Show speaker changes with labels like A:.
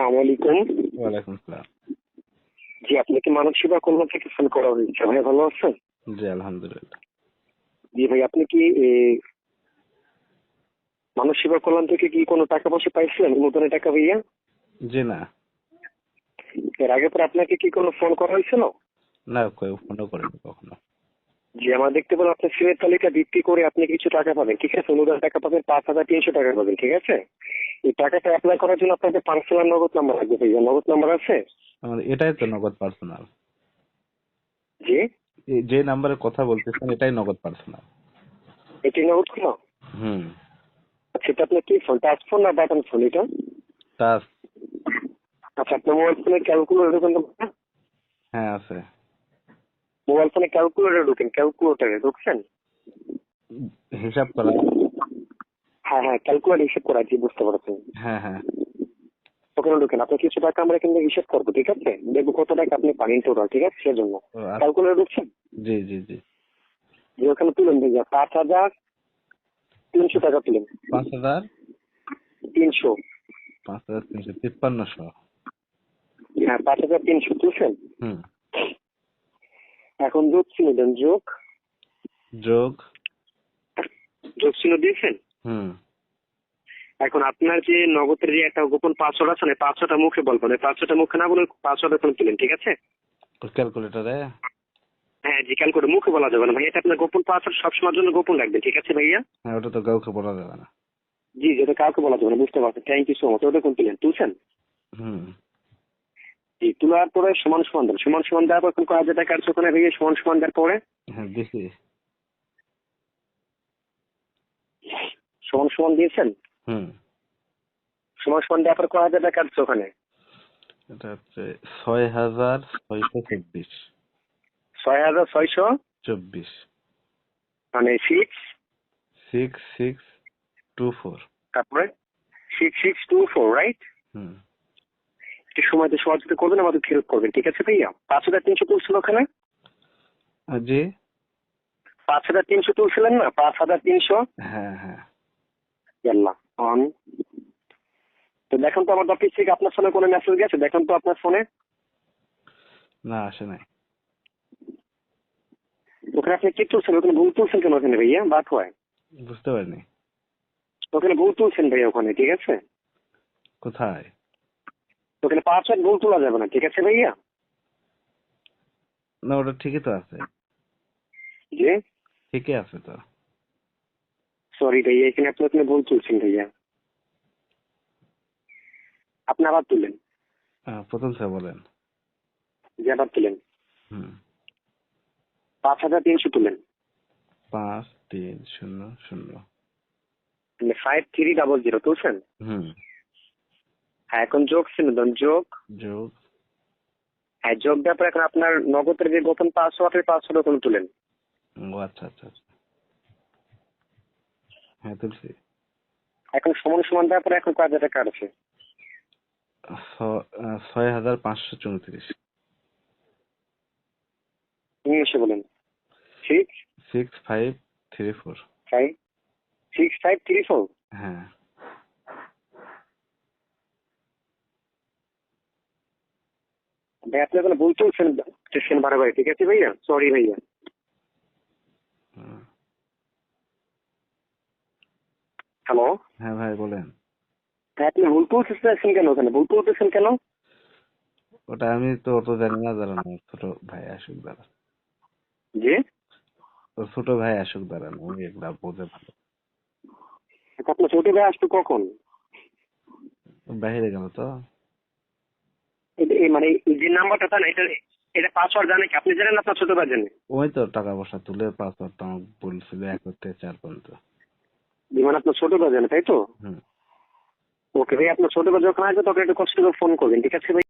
A: আসসালামু আলাইকুম।
B: ওয়ালাইকুম আসসালাম।
A: জি আপনি কি মানব সেবা কল্যাণ থেকে ফোন করা হয়েছে? ভাই ভালো আছেন?
B: জি আলহামদুলিল্লাহ।
A: জি ভাই আপনি কি মানব সেবা কল্যাণ থেকে কি কোনো টাকা পয়সা পাইছিলেন? নতুন টাকা ভাইয়া?
B: জি না।
A: এর আগে পর আপনাকে কি কোনো ফোন করা হয়েছিল?
B: না কেউ ফোনও করেনি কখনো।
A: জি আমরা দেখতে পেলাম আপনার সিমের তালিকা বিক্রি করে আপনি কিছু টাকা পাবেন ঠিক আছে? অনুদান টাকা পাবেন পাঁচ হাজার তিনশো টাকা পাবেন ঠিক আছে? এই টাকাটা অ্যাপ্লাই করার জন্য আপনাদের পার্সোনাল নগদ নাম্বার লাগবে ভাইয়া। নগদ নাম্বার আছে?
B: আমার এটাই তো নগদ পার্সোনাল
A: জি?
B: যে নাম্বারে কথা বলতেছেন এটাই নগদ পার্সোনাল
A: এটি নগদ কোনো?
B: হুম।
A: আচ্ছা এটা আপনার কি ফোন টাচ ফোন না বাটন ফোন এটা?
B: তা
A: আচ্ছা আপনার মোবাইল ফোনে ক্যালকুলেটর ঢুকেন তো
B: হ্যাঁ আছে।
A: মোবাইল ফোনে ক্যালকুলেটর ঢুকেন ক্যালকুলেটরে ঢুকছেন?
B: হিসাব করা
A: হ্যাঁ হ্যাঁ ক্যালকুলেটর হিসেব করা জি বুঝতে পারছেন
B: হ্যাঁ হ্যাঁ।
A: ওখানে ঢুকেন আপনার কিছু টাকা আমরা কিন্তু হিসেব করব ঠিক আছে? দেখব কত টাকা আপনি পানিন টোটাল ঠিক আছে? সেজন্য।
B: ও, আচ্ছা।
A: ঢুকছেন
B: জি জি জি।
A: যে ওখানে তুলেন ভাইয়া পাঁচ হাজার তিনশো টাকা তুলেন
B: পাঁচ হাজার?
A: তিনশো।
B: পাঁচ হাজার তিনশো তিপ্পান্নশো।
A: হ্যাঁ পাঁচ হাজার তিনশো তুলছেন
B: হুম।
A: এখন যোগ চিহ্ন দেন যোগ।
B: যোগ।
A: যোগ চিহ্ন দিয়েছেন? এখন আপনার যে নগদের যে একটা গোপন পাসওয়ার্ড আছে না পাঁচশোটা মুখে বলবেন পাঁচশোটা মুখে না বলে পাসওয়ার্ড এখন তুলেন ঠিক আছে?
B: ক্যালকুলেটারে
A: হ্যাঁ জি করে মুখে বলা যাবে না ভাই এটা আপনার গোপন পাসওয়ার্ড সবসময়ের জন্য গোপন রাখবেন ঠিক আছে ভাইয়া?
B: হ্যাঁ ওটা তো কাউকে বলা যাবে না।
A: জি যেটা কাউকে বলা যাবে না বুঝতে পারছেন থ্যাংক ইউ সো মাচ ওটা কোন তুলেন তুলছেন?
B: হুম।
A: জি তোলার পরে সমান সমান দেন সমান সমান দেওয়ার পর এখন কয় হাজার টাকা আছে ওখানে ভেঙে সমান সমান দেওয়ার পরে?
B: হ্যাঁ দিছি
A: সমান সমান দিয়েছেন?
B: হুম।
A: সমান সমান দেওয়ার পর কয় হাজার টাকা আছে ওখানে?
B: এটা হচ্ছে ছয় হাজার ছয়শো চব্বিশ।
A: ছয় হাজার ছয়শো
B: চব্বিশ।
A: মানে six
B: six six two four
A: তারপরে six six two four right
B: hmm.
A: একটু সময় দিয়ে সহযোগিতা করবেন আমাদের ফেরত করবেন ঠিক আছে ভাইয়া? পাঁচ হাজার তিনশো তুলছিল ওখানে?
B: জি?
A: পাঁচ হাজার তিনশো তুলছিলেন না? পাঁচ হাজার তিনশো?
B: হ্যাঁ হ্যাঁ।
A: অন তো দেখুন তো আমার থেকে আপনার ফোনে কোনো মেসেজ গেছে? দেখুন তো আপনার ফোনে
B: না আসে নাই।
A: ওখানে আপনি কি তুলছেন? ওখানে ভুল তুলছেন কেন ওখানে ভাইয়া? বাদ হয়।
B: বুঝতে পারিনি।
A: ওখানে ভুল তুলছেন ভাইয়া ওখানে ঠিক আছে?
B: কোথায়?
A: ওখানে পাঁচ হাজার ভুল তোলা যাবে না ঠিক আছে ভাইয়া?
B: না ওটা ঠিকই তো আছে।
A: জি?
B: ঠিকই আছে তো।
A: সরি ভাইয়া এখানে আপনি ওখানে ভুল তুলছেন ভাইয়া। আপনি আবার তুলেন।
B: প্রথম থেকে বলেন।
A: যে আবার তুলেন।
B: হুম।
A: পাঁচ হাজার তিনশো তুলেন।
B: পাঁচ তিন শূন্য শূন্য।
A: ফাইভ থ্রি ডাবল জিরো তুলছেন?
B: হুম।
A: হ্যাঁ এখন যোগ চিহ্ন যোগ।
B: যোগ।
A: হ্যাঁ যোগ দেওয়ার পর এখন আপনার নগদের যে গোপন পাসওয়ার্ডের পাসওয়ার্ড ওখানে তুলেন।
B: ও আচ্ছা আচ্ছা আচ্ছা। হ্যাঁ তুলছি
A: এখন সমান সমান দেওয়ার পরে এখন কয় হাজার টাকা আছে?
B: ছয় হাজার পাঁচশো চৌত্রিশ।
A: ইংলিশে বলেন। Six
B: six five three four
A: five six five three four
B: হ্যাঁ।
A: ভাই আপনি ওখানে ভুল তুলছেন স্টেশন বারবার ঠিক আছে ভাইয়া? সরি ভাইয়া
B: হুম।
A: হ্যালো
B: হ্যাঁ ভাই বলেন।
A: আপনি ভুল কেন ওখানে? ভুল কেন?
B: ওটা আমি তো অত জানি না ছোট ভাই আসুক দাঁড়ান।
A: জি?
B: তো ছোট ভাই আসুক দাঁড়ান বোঝে ভালো
A: আপনার ছোট ভাই আসতো কখন?
B: বাইরে গেল তো।
A: মানে যে নাম্বারটা তা না এটা এটা পাসওয়ার্ড জানে কি? আপনি জানেন না আপনার ছোট ভাই জানে?
B: ওই তো টাকা পয়সা তুলে পাসওয়ার্ডটা আমাকে বলছিল এক থেকে চার পর্যন্ত।
A: যে মানে আপনার ছোট বাজে না তাই তো? ওকে ভাই আপনার ছোট বাজে যখন আসবে তখন একটু কষ্ট করে ফোন করবেন ঠিক আছে ভাই?